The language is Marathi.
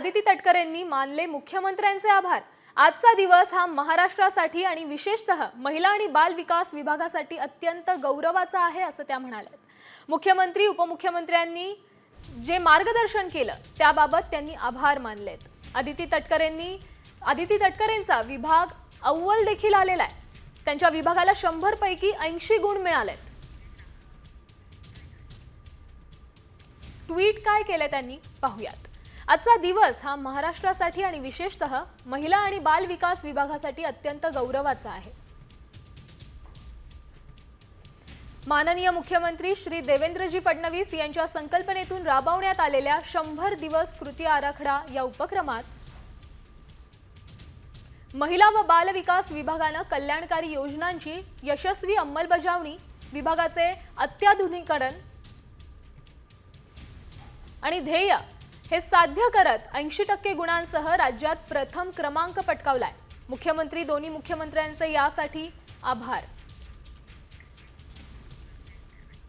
आदिती तटकरेंनी मानले मुख्यमंत्र्यांचे आभार. आजचा दिवस हा महाराष्ट्रासाठी आणि विशेषतः महिला आणि बाल विकास विभागासाठी अत्यंत गौरवाचा आहे असं त्या म्हणाल्या. मुख्यमंत्री उपमुख्यमंत्र्यांनी जे मार्गदर्शन केलं त्याबाबत त्यांनी आभार मानलेत. आदिती तटकरेंनी आदिती तटकरेंचा विभाग अव्वल देखील आलेला आहे. त्यांच्या विभागाला शंभर पैकी ऐंशी गुण मिळालेत. ट्विट काय केलं त्यांनी? पाहूयात. आजचा दिवस हा महाराष्ट्रासाठी आणि विशेषतः महिला आणि बाल विकास विभागासाठी अत्यंत गौरवाचा आहे. माननीय मुख्यमंत्री श्री देवेंद्रजी फडणवीस यांच्या संकल्पनेतून राबवण्यात आलेल्या शंभर दिवस कृती आराखडा या उपक्रमात महिला व बाल विकास विभागानं कल्याणकारी योजनांची यशस्वी अंमलबजावणी विभागाचे अत्याधुनिकरण आणि ध्येय हे साध्य करत ऐंशी टक्के गुणांसह राज्यात प्रथम क्रमांक पटकावलाय. मुख्यमंत्री दोन्ही मुख्यमंत्र्यांचे यासाठी आभार.